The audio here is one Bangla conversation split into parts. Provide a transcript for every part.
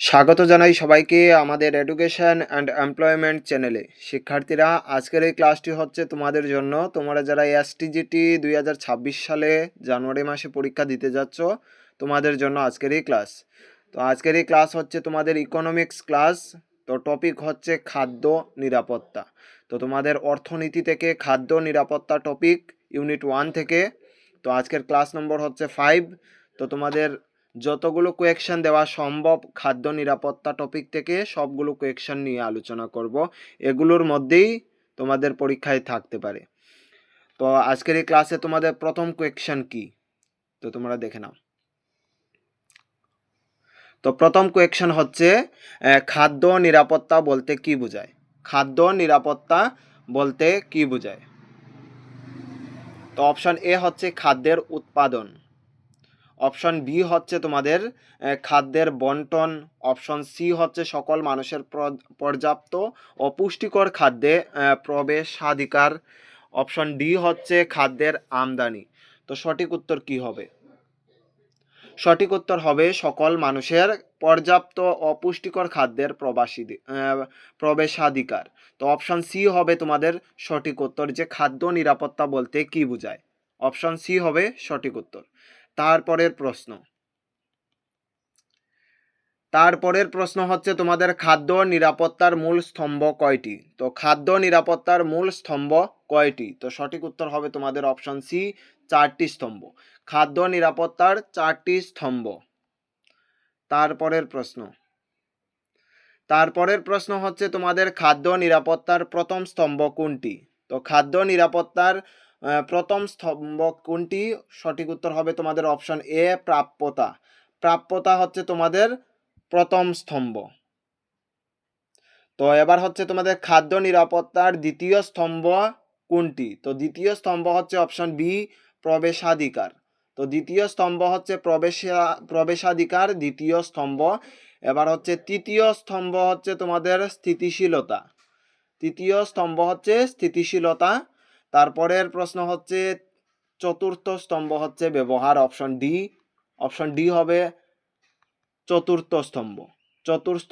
স্বাগত জানাই সবাইকে আমাদের এডুকেশন অ্যান্ড এমপ্লয়মেন্ট চ্যানেলে শিক্ষার্থীরা, আজকের এই ক্লাসটি হচ্ছে তোমাদের জন্য। তোমরা যারা এসটিজিটি দুই হাজার ছাব্বিশ সালে জানুয়ারি মাসে পরীক্ষা দিতে যাচ্ছ, তোমাদের জন্য আজকের এই ক্লাস তো আজকের এই ক্লাস হচ্ছে তোমাদের ইকোনমিক্স ক্লাস তো টপিক হচ্ছে খাদ্য নিরাপত্তা। তো তোমাদের অর্থনীতি থেকে খাদ্য নিরাপত্তা টপিক ইউনিট ওয়ান থেকে। তো আজকের ক্লাস নম্বর হচ্ছে ফাইভ তো তোমাদের যতগুলো কোয়েকশন দেওয়া সম্ভব খাদ্য নিরাপত্তা টপিক থেকে সবগুলো কোয়েকশন নিয়ে আলোচনা করব। এগুলোর মধ্যেই তোমাদের পরীক্ষায় থাকতে পারে। তো আজকের এই ক্লাসে তোমাদের প্রথম কোয়েকশন কি? তো তোমরা দেখে নাও। তো প্রথম কোয়েকশন হচ্ছে খাদ্য নিরাপত্তা বলতে কি বোঝায়? খাদ্য নিরাপত্তা বলতে কি বোঝায়? তো অপশন এ হচ্ছে খাদ্যের উৎপাদন। অপশন বি হচ্ছে তোমাদের খাদ্যের বন্টন। অপশন সি হচ্ছে সকল মানুষের পর্যাপ্ত ও পুষ্টিকর খাদ্যে প্রবেশাধিকার। অপশন ডি হচ্ছে খাদ্যের আমদানি। তো সঠিক উত্তর কি হবে? সঠিক উত্তর হবে সকল মানুষের পর্যাপ্ত অপুষ্টিকর খাদ্যের প্রবাসী প্রবেশাধিকার। তো অপশন সি হবে তোমাদের সঠিক উত্তর যে খাদ্য নিরাপত্তা বলতে কি বোঝায়? অপশন সি হবে সঠিক উত্তর। তারপরের প্রশ্ন। তারপরের প্রশ্ন হচ্ছে তোমাদের খাদ্য নিরাপত্তার মূল স্তম্ভ কয়টি? তো খাদ্য নিরাপত্তার মূল স্তম্ভ কয়টি? তো সঠিক উত্তর হবে তোমাদের অপশন সি চারটি স্তম্ভ। খাদ্য নিরাপত্তার চারটি স্তম্ভ। তারপরের প্রশ্ন। তারপরের প্রশ্ন হচ্ছে তোমাদের খাদ্য নিরাপত্তার প্রথম স্তম্ভ কোনটি? তো খাদ্য নিরাপত্তার প্রথম স্তম্ভ কোনটি? সঠিক উত্তর হবে তোমাদের অপশন এ প্রাপ্যতা। প্রাপ্যতা হচ্ছে তোমাদের প্রথম স্তম্ভ। তো এবার হচ্ছে তোমাদের খাদ্য নিরাপত্তার দ্বিতীয় স্তম্ভ কোনটি? তো দ্বিতীয় স্তম্ভ হচ্ছে অপশন বি প্রবেশাধিকার। তো দ্বিতীয় স্তম্ভ হচ্ছে প্রবেশা, প্রবেশাধিকার দ্বিতীয় স্তম্ভ। এবার হচ্ছে তৃতীয় স্তম্ভ হচ্ছে তোমাদের স্থিতিশীলতা। তৃতীয় স্তম্ভ হচ্ছে স্থিতিশীলতা তারপরের প্রশ্ন হচ্ছে, চতুর্থ স্তম্ভ হচ্ছে ব্যবহার অপশন ডি। অপশন ডি হবে চতুর্থ স্তম্ভ। চতুর্থ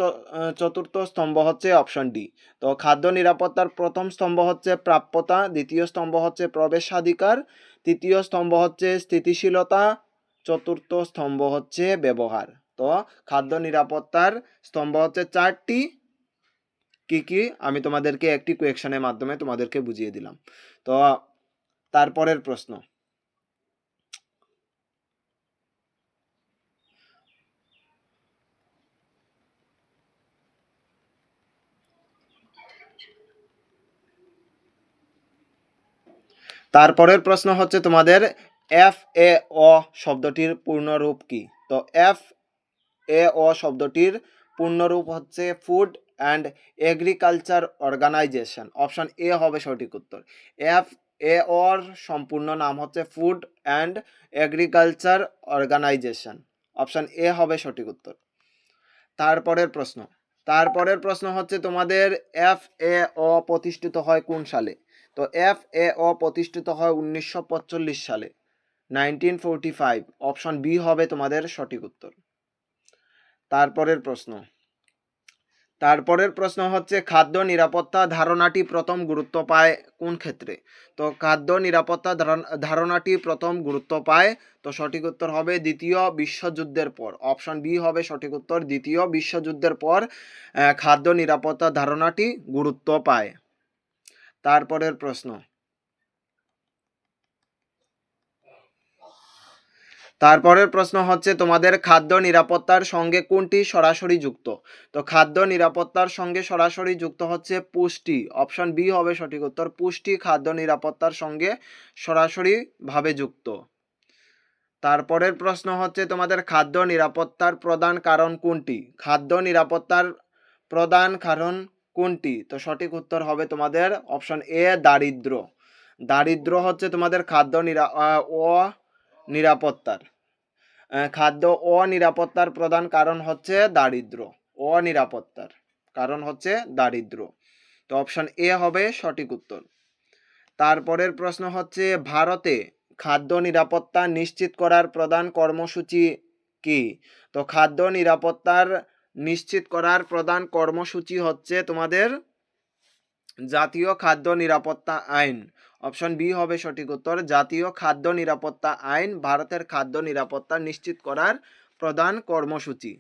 চতুর্থ স্তম্ভ হচ্ছে অপশন ডি। তো খাদ্য নিরাপত্তার প্রথম স্তম্ভ হচ্ছে প্রাপ্যতা, দ্বিতীয় স্তম্ভ হচ্ছে প্রবেশাধিকার, তৃতীয় স্তম্ভ হচ্ছে স্থিতিশীলতা, চতুর্থ স্তম্ভ হচ্ছে ব্যবহার। তো খাদ্য নিরাপত্তার স্তম্ভ হচ্ছে চারটি। কি কি? আমি তোমাদেরকে একটি কোয়েকশনের মাধ্যমে তোমাদেরকে বুঝিয়ে দিলাম। তো তারপরের প্রশ্ন। তারপরের প্রশ্ন হচ্ছে তোমাদের এফ এ অ শব্দটির পূর্ণরূপ কি? তো এফ এ অ শব্দটির পূর্ণরূপ হচ্ছে food and agriculture organization option A হবে সঠিক উত্তর। এফ এ অর সম্পূর্ণ নাম হচ্ছে food and agriculture organization option A হবে সঠিক উত্তর। তারপরের প্রশ্ন। তারপরের প্রশ্ন হচ্ছে তোমাদের এফ এ অ প্রতিষ্ঠিত হয় কোন সালে? তো এফ এ অ প্রতিষ্ঠিত হয় উনিশশো পঁয়তাল্লিশ সালে। Nineteen forty five option B হবে তোমাদের সঠিক উত্তর। তারপরের প্রশ্ন। তারপরের প্রশ্ন হচ্ছে, খাদ্য নিরাপত্তা ধারণাটি প্রথম গুরুত্ব পায় কোন ক্ষেত্রে? তো খাদ্য নিরাপত্তা ধারণ- ধারণাটি প্রথম গুরুত্ব পায়, তো সঠিক উত্তর হবে দ্বিতীয় বিশ্বযুদ্ধের পর। অপশন বি হবে সঠিক উত্তর, দ্বিতীয় বিশ্বযুদ্ধের পর খাদ্য নিরাপত্তা ধারণাটি গুরুত্ব পায়। তারপরের প্রশ্ন তারপরের প্রশ্ন হচ্ছে, তোমাদের খাদ্য নিরাপত্তার সঙ্গে কোনটি সরাসরি যুক্ত? তো খাদ্য নিরাপত্তার সঙ্গে সরাসরি যুক্ত হচ্ছে পুষ্টি। অপশন বি হবে সঠিক উত্তর, পুষ্টি খাদ্য নিরাপত্তার সঙ্গে সরাসরি ভাবে যুক্ত। তারপরের প্রশ্ন হচ্ছে, তোমাদের খাদ্য নিরাপত্তার প্রধান কারণ কোনটি? খাদ্য নিরাপত্তার প্রধান কারণ কোনটি? তো সঠিক উত্তর হবে তোমাদের অপশন এ, দারিদ্র। দারিদ্র হচ্ছে তোমাদের খাদ্য নিরা অ, নিরাপত্তার। খাদ্য অনিরাপত্তার প্রধান কারণ হচ্ছে দারিদ্র। অনিরাপত্তার কারণ হচ্ছে দারিদ্র। তো অপশন এ হবে সঠিক উত্তর। তারপরের প্রশ্ন হচ্ছে, ভারতে খাদ্য নিরাপত্তা নিশ্চিত করার প্রধান কর্মসূচি কি? তো খাদ্য নিরাপত্তার নিশ্চিত করার প্রধান কর্মসূচি হচ্ছে তোমাদের জাতীয় খাদ্য নিরাপত্তা আইন। অপশন বি হবে সঠিক উত্তর, জাতীয় খাদ্য নিরাপত্তা আইন, ভারতের খাদ্য নিরাপত্তা নিশ্চিত করার প্রধান কর্মসূচি।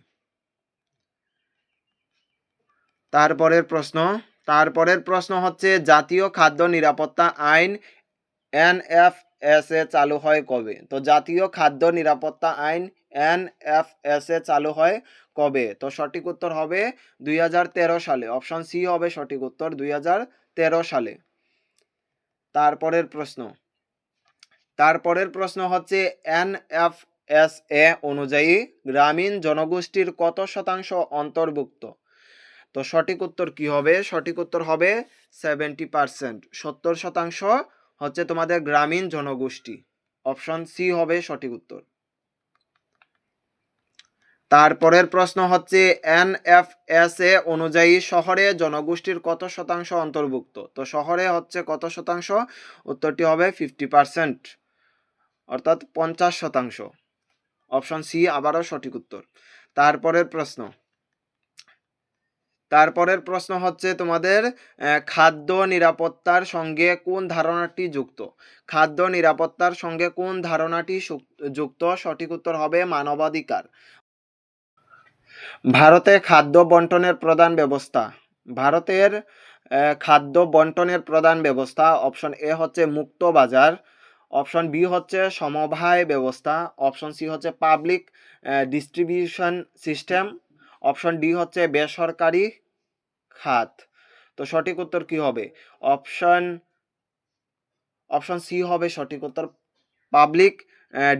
তারপরের প্রশ্ন তারপরের প্রশ্ন হচ্ছে, জাতীয় খাদ্য নিরাপত্তা আইন এনএফএস এ চালু হয় কবে? তো জাতীয় খাদ্য নিরাপত্তা আইন এনএফএস এ চালু হয় কবে? তো সঠিক উত্তর হবে দুই হাজার তেরো সালে। অপশন সি হবে সঠিক উত্তর দুই হাজার তেরো সালে। তারপরের প্রশ্ন। তারপরের প্রশ্ন হচ্ছে এন এফ এস এ অনুযায়ী গ্রামীণ জনগোষ্ঠীর কত শতাংশ অন্তর্ভুক্ত? তো সঠিক উত্তর কি হবে? সঠিক উত্তর হবে সেভেন্টি পারসেন্ট। সত্তর শতাংশ হচ্ছে তোমাদের গ্রামীণ জনগোষ্ঠী। অপশন সি হবে সঠিক উত্তর। তারপরের প্রশ্ন হচ্ছে এনএফএস এ অনুযায়ী শহরে জনগোষ্ঠীর কত শতাংশ অন্তর্ভুক্ত? তো শহরে হচ্ছে কত শতাংশ? উত্তরটি হবে ফিফটি পার্সেন্ট, অর্থাৎ পঞ্চাশ শতাংশ। অপশন সি আবারও সঠিক উত্তর। তারপরের প্রশ্ন। তারপরের প্রশ্ন হচ্ছে তোমাদের খাদ্য নিরাপত্তার সঙ্গে কোন ধারণাটি যুক্ত? খাদ্য নিরাপত্তার সঙ্গে কোন ধারণাটি যুক্ত? সঠিক উত্তর হবে মানবাধিকার। ভারতে খাদ্য বন্টনের প্রধান ব্যবস্থা। ভারতের খাদ্য বন্টনের প্রধান ব্যবস্থা অপশন এ হচ্ছে মুক্ত বাজার, অপশন বি হচ্ছে সমবায় ব্যবস্থা, অপশন সি হচ্ছে public distribution system, option D হচ্ছে বেসরকারি খাত। তো সঠিক উত্তর কি হবে? অপশন অপশন সি হবে সঠিক উত্তর public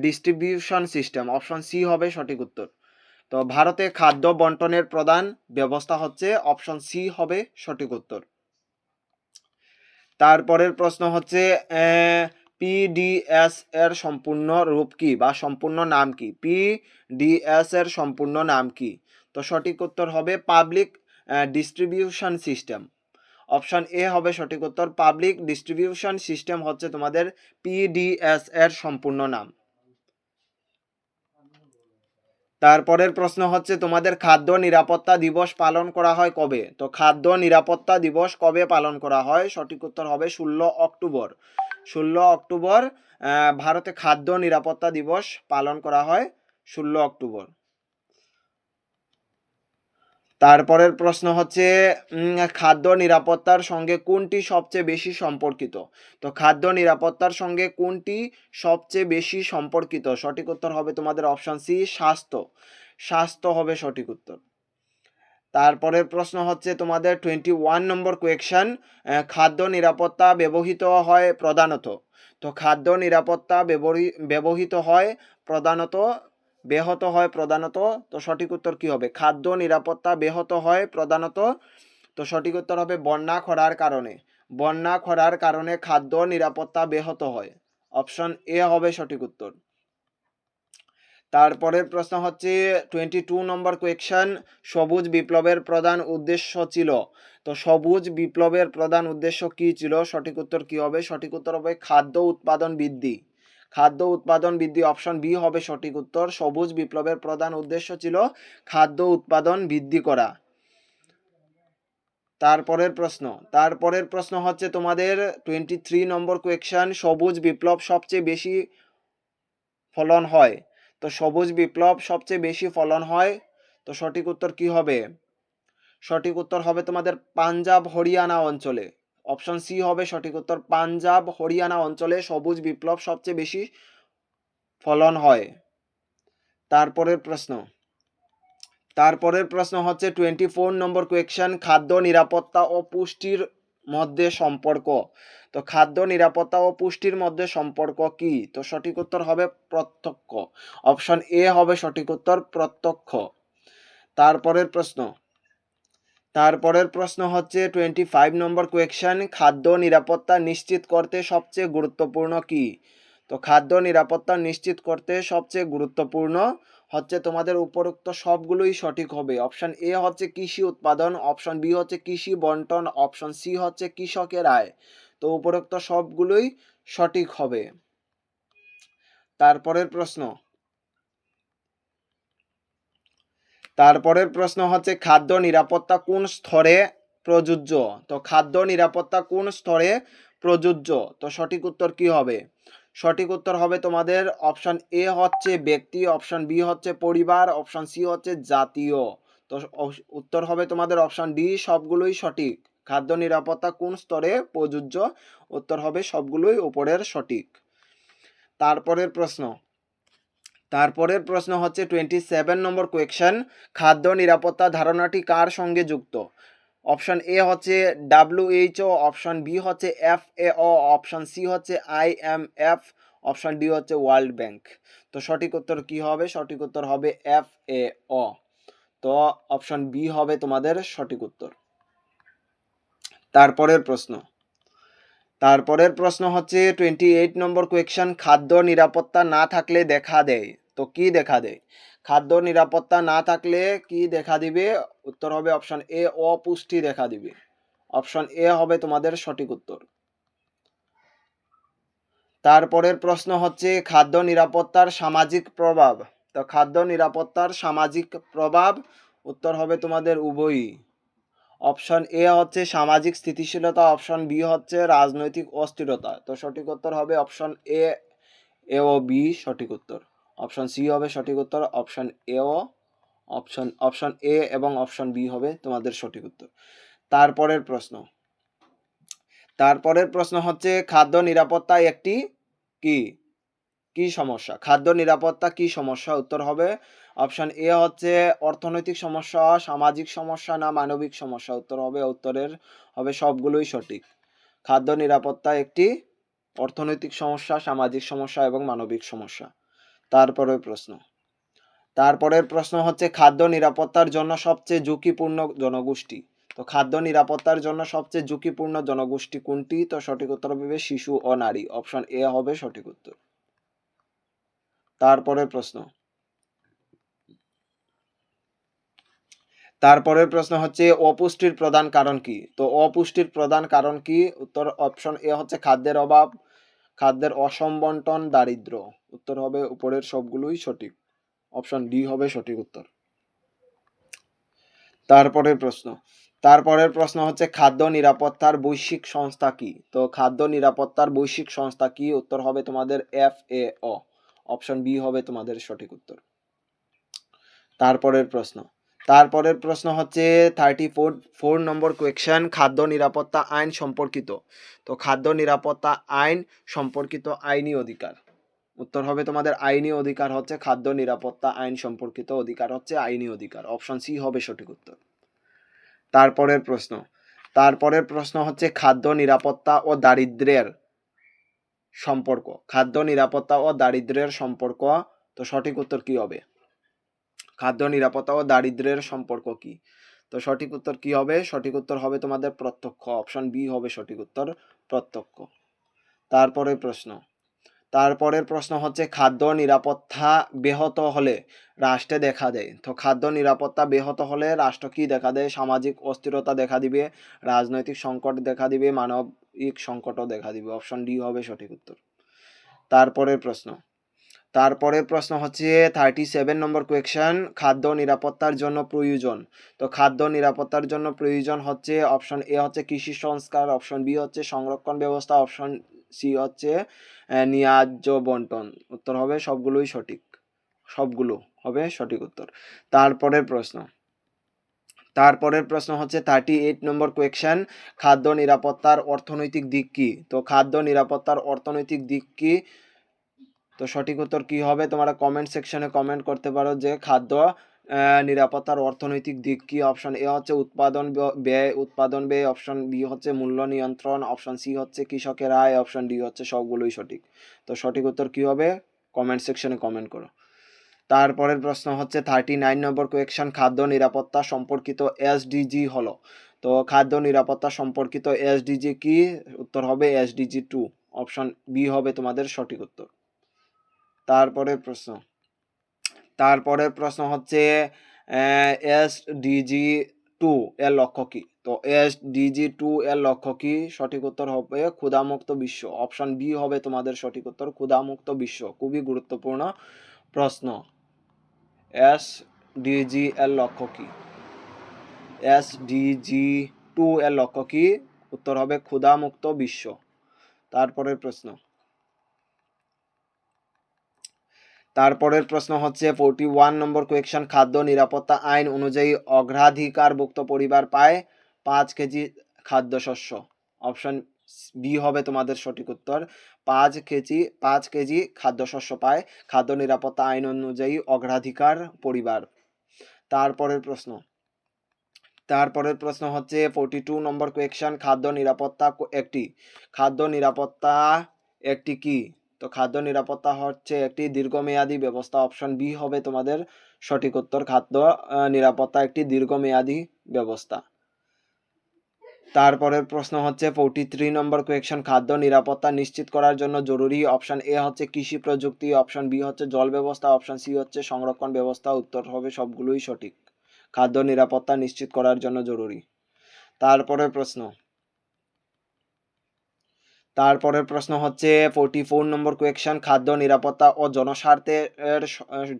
distribution system, option C হবে সঠিক উত্তর। তো ভারতে খাদ্য বন্টনের প্রধান ব্যবস্থা হচ্ছে অপশন সি হবে সঠিক উত্তর। তারপরের প্রশ্ন হচ্ছে পিডিএস এর সম্পূর্ণ রূপ কি বা সম্পূর্ণ নাম কি? পিডিএস এর সম্পূর্ণ নাম কি? তো সঠিক উত্তর হবে public distribution system. Option A হবে সঠিক উত্তর, পাবলিক ডিস্ট্রিবিউশন সিস্টেম হচ্ছে তোমাদের পিডিএস এর সম্পূর্ণ নাম। তারপরের প্রশ্ন হচ্ছে, তোমাদের খাদ্য নিরাপত্তা দিবস পালন করা হয় কবে? তো খাদ্য নিরাপত্তা দিবস কবে পালন করা হয়? সঠিক উত্তর হবে ষোলো অক্টোবর। ষোলো অক্টোবর ভারতে খাদ্য নিরাপত্তা দিবস পালন করা হয় ষোলো অক্টোবর। তারপরের প্রশ্ন হচ্ছে খাদ্য নিরাপত্তার সঙ্গে কোনটি সবচেয়ে বেশি সম্পর্কিত? তো খাদ্য নিরাপত্তার সঙ্গে কোনটি সবচেয়ে বেশি সম্পর্কিত? সঠিক উত্তর হবে তোমাদের অপশন সি স্বাস্থ্য। স্বাস্থ্য হবে সঠিক উত্তর। তারপরের প্রশ্ন হচ্ছে তোমাদের টোয়েন্টি ওয়ান নম্বর কোয়েকশন খাদ্য নিরাপত্তা ব্যবহৃত হয় প্রধানত। তো খাদ্য নিরাপত্তা ব্যবহৃ- ব্যবহৃত হয় প্রধানত ব্যাহত হয় প্রধানত, তো সঠিক উত্তর কি হবে? খাদ্য নিরাপত্তা ব্যাহত হয় প্রধানত, তো সঠিক উত্তর হবে বন্যা, খরার কারণে। বন্যা, খরার কারণে খাদ্য নিরাপত্তা ব্যাহত হয়। অপশন এ হবে সঠিক উত্তর। তারপরের প্রশ্ন হচ্ছে টোয়েন্টি টু নম্বর কোয়েকশন সবুজ বিপ্লবের প্রধান উদ্দেশ্য ছিল। তো সবুজ বিপ্লবের প্রধান উদ্দেশ্য কি ছিল? সঠিক উত্তর কি হবে? সঠিক উত্তর হবে খাদ্য উৎপাদন বৃদ্ধি। খাদ্য উৎপাদন বৃদ্ধি অপশন বি হবে সঠিক উত্তর। সবুজ বিপ্লবের প্রধান উদ্দেশ্য ছিল খাদ্য উৎপাদন বৃদ্ধি করা। তারপরের প্রশ্ন তারপরের প্রশ্ন হচ্ছে তোমাদের টোয়েন্টি থ্রি নম্বর কোয়েকশন সবুজ বিপ্লব সবচেয়ে বেশি ফলন হয়? তো সবুজ বিপ্লব সবচেয়ে বেশি ফলন হয়, তো সঠিক উত্তর কি হবে? সঠিক উত্তর হবে তোমাদের পাঞ্জাব হরিয়ানা অঞ্চলে। অপশন সি হবে সঠিক উত্তর। পাঞ্জাব, হরিয়ানা অঞ্চলে সবুজ বিপ্লব সবচেয়ে বেশি ফলন হয়। তারপরের প্রশ্ন। তারপরের প্রশ্ন হচ্ছে টোয়েন্টি ফোর নম্বর কোয়েকশন খাদ্য নিরাপত্তা ও পুষ্টির মধ্যে সম্পর্ক। তো খাদ্য নিরাপত্তা ও পুষ্টির মধ্যে সম্পর্ক কি? তো সঠিক উত্তর হবে প্রত্যক্ষ। অপশন এ হবে সঠিক উত্তর প্রত্যক্ষ। তারপরের প্রশ্ন। তারপরের প্রশ্ন হচ্ছে টোয়েন্টি ফাইভ নম্বর কোয়েকশন খাদ্য নিরাপত্তা নিশ্চিত করতে সবচেয়ে গুরুত্বপূর্ণ কি? তো খাদ্য নিরাপত্তা নিশ্চিত করতে সবচেয়ে গুরুত্বপূর্ণ হচ্ছে তোমাদের উপরোক্ত সবগুলোই সঠিক হবে। অপশন এ হচ্ছে কৃষি উৎপাদন অপশন বি হচ্ছে কৃষি বন্টন অপশন সি হচ্ছে কৃষকের আয়। তো উপরোক্ত সবগুলোই সঠিক হবে। তারপরের প্রশ্ন তারপরের প্রশ্ন হচ্ছে, খাদ্য নিরাপত্তা কোন স্তরে প্রযোজ্য? তো খাদ্য নিরাপত্তা কোন স্তরে প্রযোজ্য? তো সঠিক উত্তর কি হবে? সঠিক উত্তর হবে তোমাদের অপশন এ হচ্ছে ব্যক্তি, অপশন বি হচ্ছে পরিবার, অপশন সি হচ্ছে জাতীয়। তো উত্তর হবে তোমাদের অপশন ডি, সবগুলোই সঠিক। খাদ্য নিরাপত্তা কোন স্তরে প্রযোজ্য? উত্তর হবে সবগুলোই উপরের সঠিক। তারপরের প্রশ্ন তারপরের প্রশ্ন হচ্ছে টোয়েন্টি সেভেন নম্বর কোয়েকশন খাদ্য নিরাপত্তা ধারণাটি কার সঙ্গে যুক্ত? অপশন এ হচ্ছে ডাব্লিউএইচও অপশন বি হচ্ছে F A O option C হচ্ছে I M F option D হচ্ছে ওয়ার্ল্ড ব্যাংক তো সঠিক উত্তর কি হবে? সঠিক উত্তর হবে এফ এ ও তো অপশন বি হবে তোমাদের সঠিক উত্তর। তারপরের প্রশ্ন। তারপরের প্রশ্ন হচ্ছে টোয়েন্টি এইট নম্বর কোয়েকশন খাদ্য নিরাপত্তা না থাকলে দেখা দেয়। তো কি দেখা দেয়? খাদ্য নিরাপত্তা না থাকলে কি দেখা দিবে? উত্তর হবে অপশন এ অপুষ্টি দেখা দিবে। অপশন এ হবে তোমাদের সঠিক উত্তর। তারপরের প্রশ্ন হচ্ছে খাদ্য নিরাপত্তার সামাজিক প্রভাব। তো খাদ্য নিরাপত্তার সামাজিক প্রভাব, উত্তর হবে তোমাদের উভয়ই। অপশন এ হচ্ছে সামাজিক স্থিতিশীলতা, অপশন বি হচ্ছে রাজনৈতিক অস্থিরতা। তো সঠিক উত্তর হবে option A A O B সঠিক উত্তর। অপশন সি হবে সঠিক উত্তর, option A O, option option A এবং অপশন বি হবে তোমাদের সঠিক উত্তর। তারপরের প্রশ্ন। তারপরের প্রশ্ন হচ্ছে খাদ্য নিরাপত্তা একটি কি? কি সমস্যা? খাদ্য নিরাপত্তা কি সমস্যা? উত্তর হবে অপশন এ হচ্ছে অর্থনৈতিক সমস্যা, সামাজিক সমস্যা না মানবিক সমস্যা? উত্তর হবে, উত্তরের হবে সবগুলোই সঠিক। খাদ্য নিরাপত্তা একটি অর্থনৈতিক সমস্যা, সামাজিক সমস্যা এবং মানবিক সমস্যা। তারপরের প্রশ্ন। তারপরের প্রশ্ন হচ্ছে খাদ্য নিরাপত্তার জন্য সবচেয়ে ঝুঁকিপূর্ণ জনগোষ্ঠী। তো খাদ্য নিরাপত্তার জন্য সবচেয়ে ঝুঁকিপূর্ণ জনগোষ্ঠী কোনটি? তো সঠিক উত্তর হবে শিশু ও নারী। অপশন এ হবে সঠিক উত্তর। তারপরের প্রশ্ন। তারপরের প্রশ্ন হচ্ছে, অপুষ্টির প্রধান কারণ কি? তো অপুষ্টির প্রধান কারণ কি? উত্তর অপশন এ হচ্ছে খাদ্যের অভাব, খাদ্যের অসম্বন্টন, দারিদ্র। উত্তর হবে উপরের সবগুলোই সঠিক। অপশন ডি হবে সঠিক উত্তর। তারপরের প্রশ্ন। তারপরের প্রশ্ন হচ্ছে, খাদ্য নিরাপত্তার বৈশ্বিক সংস্থা কি? তো খাদ্য নিরাপত্তার বৈশ্বিক সংস্থা কি? উত্তর হবে তোমাদের এফ এ অপশন বি হবে তোমাদের সঠিক উত্তর। তারপরের প্রশ্ন। তারপরের প্রশ্ন হচ্ছে থার্টি ফোর ফোর নম্বর কোয়েকশন খাদ্য নিরাপত্তা আইন সম্পর্কিত। তো খাদ্য নিরাপত্তা আইন সম্পর্কিত আইনি অধিকার। উত্তর হবে তোমাদের আইনি অধিকার হচ্ছে খাদ্য নিরাপত্তা আইন সম্পর্কিত অধিকার হচ্ছে আইনি অধিকার। অপশন সি হবে সঠিক উত্তর। তারপরের প্রশ্ন। তারপরের প্রশ্ন হচ্ছে খাদ্য নিরাপত্তা ও দারিদ্র্যের সম্পর্ক। খাদ্য নিরাপত্তা ও দারিদ্র্যের সম্পর্ক, তো সঠিক উত্তর কি হবে? খাদ্য নিরাপত্তা ও দারিদ্র্যের সম্পর্ক কি? তো সঠিক উত্তর কি হবে? সঠিক উত্তর হবে তোমাদের প্রত্যক্ষ। অপশন বি হবে সঠিক উত্তর প্রত্যক্ষ। তারপরে প্রশ্ন। তারপরের প্রশ্ন হচ্ছে, খাদ্য নিরাপত্তা ব্যাহত হলে রাষ্ট্রে দেখা দেয়। তো খাদ্য নিরাপত্তা ব্যাহত হলে রাষ্ট্র কি দেখা দেয়? সামাজিক অস্থিরতা দেখা দিবে, রাজনৈতিক সংকট দেখা দিবে, মানবিক সংকটও দেখা দিবে। অপশন ডি হবে সঠিক উত্তর। তারপরের প্রশ্ন। তারপরের প্রশ্ন হচ্ছে থার্টি সেভেন নম্বর কোয়েকশন খাদ্য নিরাপত্তার জন্য প্রয়োজন। তো খাদ্য নিরাপত্তার জন্য প্রয়োজন হচ্ছে অপশন এ হচ্ছে কৃষি সংস্কার অপশন বি হচ্ছে সংরক্ষণ ব্যবস্থা অপশন সি হচ্ছে আহ, ন্যায্য বন্টন। উত্তর হবে সবগুলোই সঠিক। সবগুলো হবে সঠিক উত্তর। তারপরের প্রশ্ন। তারপরের প্রশ্ন হচ্ছে থার্টি এইট নম্বর কোয়েকশন খাদ্য নিরাপত্তার অর্থনৈতিক দিক কি? তো খাদ্য নিরাপত্তার অর্থনৈতিক দিক কি? তো সঠিক উত্তর কি হবে? তোমরা কমেন্ট সেকশনে কমেন্ট করতে পারো যে খাদ্য নিরাপত্তার অর্থনৈতিক দিক কি? অপশন এ হচ্ছে উৎপাদন ব্যয় উৎপাদন ব্যয়। অপশন বি হচ্ছে মূল্য নিয়ন্ত্রণ। অপশন সি হচ্ছে কৃষকের আয়। অপশন ডি হচ্ছে সবগুলোই সঠিক। তো সঠিক উত্তর কি হবে? কমেন্ট সেকশনে কমেন্ট করো। তারপরের প্রশ্ন হচ্ছে থার্টি নাইন নম্বর কোয়েকশন খাদ্য নিরাপত্তা সম্পর্কিত এসডিজি হলো। তো খাদ্য নিরাপত্তা সম্পর্কিত এসডিজি কি? উত্তর হবে এসডিজি টু অপশন বি হবে তোমাদের সঠিক উত্তর। তারপরের প্রশ্ন। তারপরের প্রশ্ন হচ্ছে এস ডিজি টু এর লক্ষ্য কি? তো এস ডিজি টু এর লক্ষ্য কি? সঠিক উত্তর হবে ক্ষুধামুক্ত বিশ্ব। অপশন বি হবে তোমাদের সঠিক উত্তর ক্ষুধামুক্ত বিশ্ব। খুবই গুরুত্বপূর্ণ প্রশ্ন। এস ডিজি এর লক্ষ্য কি? এস ডিজি টু এর লক্ষ্য কি? উত্তর হবে ক্ষুধামুক্ত বিশ্ব। তারপরের প্রশ্ন। তারপরের প্রশ্ন হচ্ছে ফোরটি ওয়ান নম্বর কোয়েকশন খাদ্য নিরাপত্তা আইন অনুযায়ী অগ্রাধিকারভুক্ত পরিবার পায় পাঁচ কেজি খাদ্যশস্য। অপশন বি হবে তোমাদের সঠিক উত্তর, পাঁচ কেজি পাঁচ কেজি খাদ্যশস্য পায় খাদ্য নিরাপত্তা আইন অনুযায়ী অগ্রাধিকার পরিবার। তারপরের প্রশ্ন তারপরের প্রশ্ন হচ্ছে ফোরটি টু নম্বর কোয়েকশন খাদ্য নিরাপত্তা একটি, খাদ্য নিরাপত্তা একটি কি? তো খাদ্য নিরাপত্তা হচ্ছে একটি দীর্ঘমেয়াদী ব্যবস্থা। অপশন বি হবে তোমাদের সঠিক উত্তর, খাদ্য নিরাপত্তা একটি দীর্ঘমেয়াদী ব্যবস্থা। তারপরের প্রশ্ন হচ্ছে ফোরটি থ্রি নম্বর কোয়েকশন খাদ্য নিরাপত্তা নিশ্চিত করার জন্য জরুরি। অপশন এ হচ্ছে কৃষি প্রযুক্তি, অপশন বি হচ্ছে জল ব্যবস্থা, অপশন সি হচ্ছে সংরক্ষণ ব্যবস্থা। উত্তর হবে সবগুলোই সঠিক। খাদ্য নিরাপত্তা নিশ্চিত করার জন্য জরুরি। তারপরের প্রশ্ন তারপরের প্রশ্ন হচ্ছে ফোরটি ফোর নম্বর কোয়েকশন খাদ্য নিরাপত্তা ও জনস্বার্থের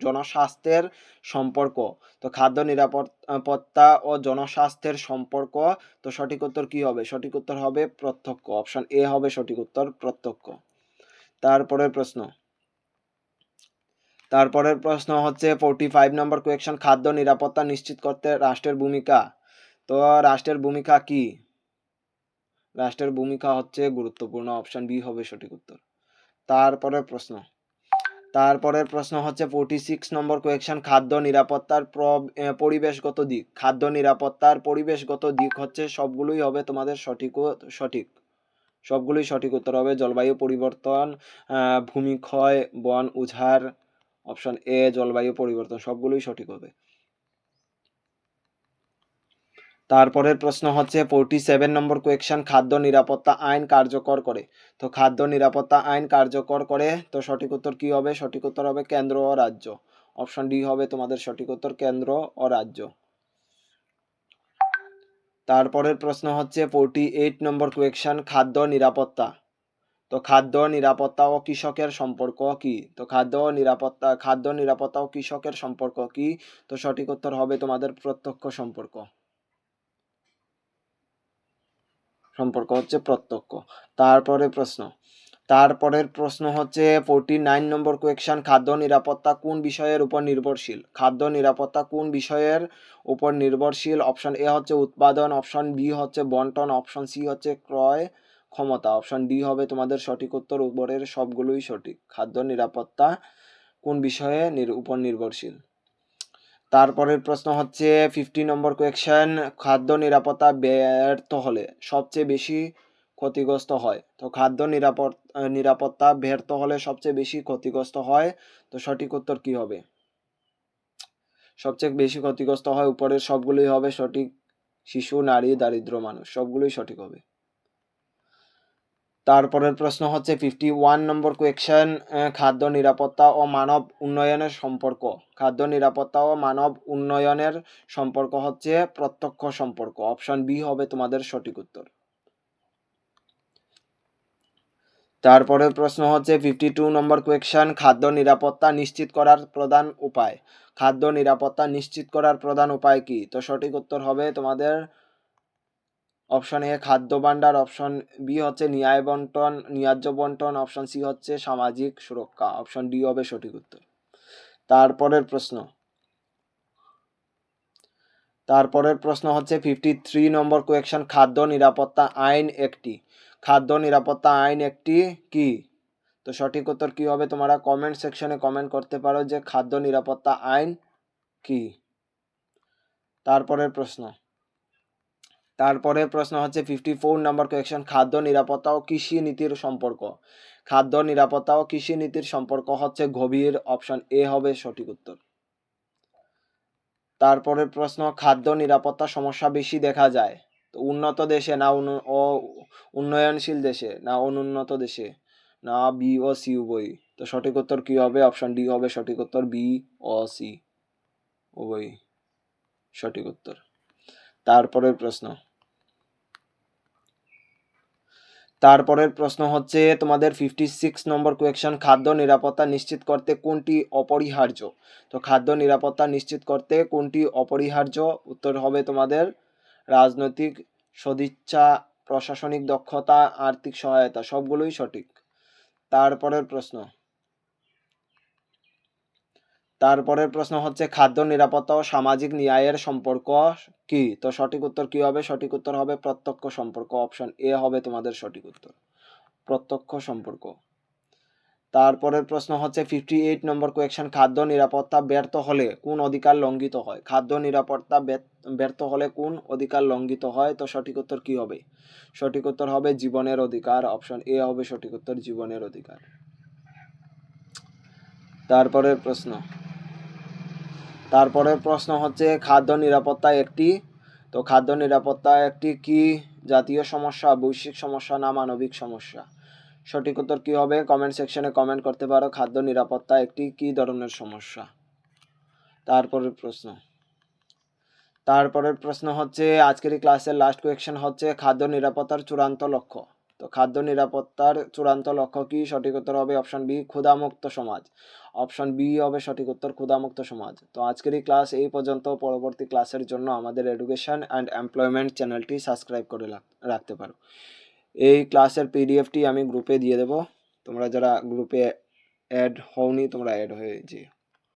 জনস্বাস্থ্যের সম্পর্ক। তো খাদ্য নিরাপত্তা ও জনস্বাস্থ্যের সম্পর্ক, তো সঠিক উত্তর কি হবে? সঠিক উত্তর হবে প্রত্যক্ষ। অপশন এ হবে সঠিক উত্তর প্রত্যক্ষ। তারপরের প্রশ্ন। তারপরের প্রশ্ন হচ্ছে ফোরটি ফাইভ নম্বর কোয়েকশন খাদ্য নিরাপত্তা নিশ্চিত করতে রাষ্ট্রের ভূমিকা? তো রাষ্ট্রের ভূমিকা কি? রাষ্ট্রের ভূমিকা হচ্ছে গুরুত্বপূর্ণ অপশন বি হবে সঠিক উত্তর। তারপরের প্রশ্ন। তারপরের প্রশ্ন হচ্ছে ফোর্টি সিক্স নম্বর কোয়েকশন খাদ্য নিরাপত্তার প্র- পরিবেশগত দিক। খাদ্য নিরাপত্তার পরিবেশগত দিক হচ্ছে সবগুলোই হবে তোমাদের সঠিক সঠিক। সবগুলোই সঠিক উত্তর হবে জলবায়ু পরিবর্তন ভূমিক্ষয় বন উজাড় অপশন এ জলবায়ু পরিবর্তন, সবগুলোই সঠিক হবে। তারপরের প্রশ্ন হচ্ছে ফোরটি সেভেন নম্বর কোয়েকশন খাদ্য নিরাপত্তা আইন কার্যকর করে। তো খাদ্য নিরাপত্তা আইন কার্যকর করে, তো সঠিক উত্তর কী হবে? সঠিক উত্তর হবে কেন্দ্র ও রাজ্য। অপশন ডি হবে তোমাদের সঠিক উত্তর, কেন্দ্র ও রাজ্য। তারপরের প্রশ্ন হচ্ছে ফোরটি এইট নম্বর কোয়েকশন খাদ্য নিরাপত্তা। তো খাদ্য নিরাপত্তা ও কৃষকের সম্পর্ক কি? তো খাদ্য নিরাপত্তা খাদ্য নিরাপত্তা ও কৃষকের সম্পর্ক কি? তো সঠিক উত্তর হবে তোমাদের প্রত্যক্ষ সম্পর্ক। সম্পর্ক হচ্ছে প্রত্যক্ষ। তারপরে প্রশ্ন। তারপরের প্রশ্ন হচ্ছে ফোরটি নাইন নম্বর কোয়েকশন খাদ্য নিরাপত্তা কোন বিষয়ের উপর নির্ভরশীল? খাদ্য নিরাপত্তা কোন বিষয়ের উপর নির্ভরশীল? অপশন এ হচ্ছে উৎপাদন অপশন বি হচ্ছে বন্টন অপশন সি হচ্ছে ক্রয় ক্ষমতা। অপশন ডি হবে তোমাদের সঠিক উত্তর, উপরের সবগুলোই সঠিক। খাদ্য নিরাপত্তা কোন বিষয়ে উপর নির্ভরশীল? তারপরের প্রশ্ন হচ্ছে ফিফটি নম্বর কোয়েকশন খাদ্য নিরাপত্তা ব্যর্থ হলে সবচেয়ে বেশি ক্ষতিগ্রস্ত হয়। তো খাদ্য নিরাপদ নিরাপত্তা ব্যর্থ হলে সবচেয়ে বেশি ক্ষতিগ্রস্ত হয়, তো সঠিক উত্তর কি হবে? সবচেয়ে বেশি ক্ষতিগ্রস্ত হয় উপরের সবগুলোই হবে সঠিক শিশু, নারী, দারিদ্র মানুষ, সবগুলোই সঠিক হবে। তারপরের প্রশ্ন হচ্ছে ফিফটি ওয়ান নম্বর কোয়েকশন খাদ্য নিরাপত্তা ও মানব উন্নয়নের সম্পর্ক। খাদ্য নিরাপত্তা ও মানব উন্নয়নের সম্পর্ক হচ্ছে প্রত্যক্ষ সম্পর্ক। অপশন বি হবে তোমাদের সঠিক উত্তর। তারপরের প্রশ্ন হচ্ছে ফিফটি টু নম্বর কোয়েকশন খাদ্য নিরাপত্তা নিশ্চিত করার প্রধান উপায়। খাদ্য নিরাপত্তা নিশ্চিত করার প্রধান উপায় কি? তো সঠিক উত্তর হবে তোমাদের অপশন এ খাদ্য ভাণ্ডার। অপশন বি হচ্ছে ন্যায় বন্টন, ন্যায্য বন্টন। অপশন সি হচ্ছে সামাজিক সুরক্ষা। অপশন ডি হবে সঠিক উত্তর। তারপরের প্রশ্ন। তারপরের প্রশ্ন হচ্ছে ফিফটি থ্রি নম্বর কোয়েকশন খাদ্য নিরাপত্তা আইন একটি। খাদ্য নিরাপত্তা আইন একটি কি? তো সঠিক উত্তর কি হবে তোমরা কমেন্ট সেকশনে কমেন্ট করতে পারো যে খাদ্য নিরাপত্তা আইন কি। তারপরের প্রশ্ন। তারপরের প্রশ্ন হচ্ছে ফিফটি ফোর নম্বর কোয়েকশন খাদ্য নিরাপত্তা ও কৃষি নীতির সম্পর্ক। খাদ্য নিরাপত্তা ও কৃষি নীতির সম্পর্ক হচ্ছে গভীর অপশন এ হবে সঠিক উত্তর। তারপরের প্রশ্ন, খাদ্য নিরাপত্তা সমস্যা বেশি দেখা যায়? তো উন্নত দেশে না উন্নয়নশীল দেশে না অনুন্নত দেশে? না বি ও সি উভয় তো সঠিক উত্তর কি হবে? অপশন ডি হবে সঠিক উত্তর বি ও সি উভয় সঠিক উত্তর। তারপরের প্রশ্ন তারপরের প্রশ্ন হচ্ছে, তোমাদের ফিফটি সিক্স নম্বর কোয়েকশন খাদ্য নিরাপত্তা নিশ্চিত করতে কোনটি অপরিহার্য? তো খাদ্য নিরাপত্তা নিশ্চিত করতে কোনটি অপরিহার্য? উত্তর হবে তোমাদের রাজনৈতিক সদিচ্ছা, প্রশাসনিক দক্ষতা, আর্থিক সহায়তা, সবগুলোই সঠিক। তারপরের প্রশ্ন। তারপরের প্রশ্ন হচ্ছে, খাদ্য নিরাপত্তা ও সামাজিক ন্যায়ের সম্পর্ক কি? তো সঠিক উত্তর কি হবে? সঠিক উত্তর হবে প্রত্যক্ষ সম্পর্ক অপশন এ হবে তোমাদের সঠিক উত্তর। প্রত্যক্ষ সম্পর্ক। তারপরের প্রশ্ন হচ্ছে ফিফটি এইট নম্বর কোয়েকশন খাদ্য নিরাপত্তা ব্যর্থ হলে কোন অধিকার লঙ্ঘিত হয়? খাদ্য নিরাপত্তা ব্যর্থ- হলে কোন অধিকার লঙ্ঘিত হয়? তো সঠিক উত্তর কি হবে? সঠিক উত্তর হবে জীবনের অধিকার অপশন এ হবে সঠিক উত্তর, জীবনের অধিকার। তারপরের প্রশ্ন। তারপরের প্রশ্ন হচ্ছে, খাদ্য নিরাপত্তা একটি। তো খাদ্য নিরাপত্তা একটি কি? জাতীয় সমস্যা, বৈশ্বিক সমস্যা না মানবিক সমস্যা? সঠিক উত্তর কি হবে? কমেন্ট সেকশনে কমেন্ট করতে পারো, খাদ্য নিরাপত্তা একটি কি ধরনের সমস্যা? তারপরের প্রশ্ন। তারপরের প্রশ্ন হচ্ছে, আজকের ক্লাসের লাস্ট কোয়েকশন হচ্ছে, খাদ্য নিরাপত্তার চূড়ান্ত লক্ষ্য। তো খাদ্য নিরাপত্তার চূড়ান্ত লক্ষ্য কি? সঠিক উত্তর হবে অপশন বি, ক্ষুধামুক্ত সমাজ। অপশন বি হবে সঠিক উত্তর, ক্ষুধামুক্ত সমাজ। তো আজকের এই ক্লাস এই পর্যন্ত। পরবর্তী ক্লাসের জন্য আমাদের এডুকেশন অ্যান্ড এমপ্লয়মেন্ট চ্যানেলটি সাবস্ক্রাইব করে রাখতে পারো। এই ক্লাসের পিডিএফটি আমি গ্রুপে দিয়ে দেবো। তোমরা যারা গ্রুপে অ্যাড হওনি, তোমরা অ্যাড হয়ে যেও।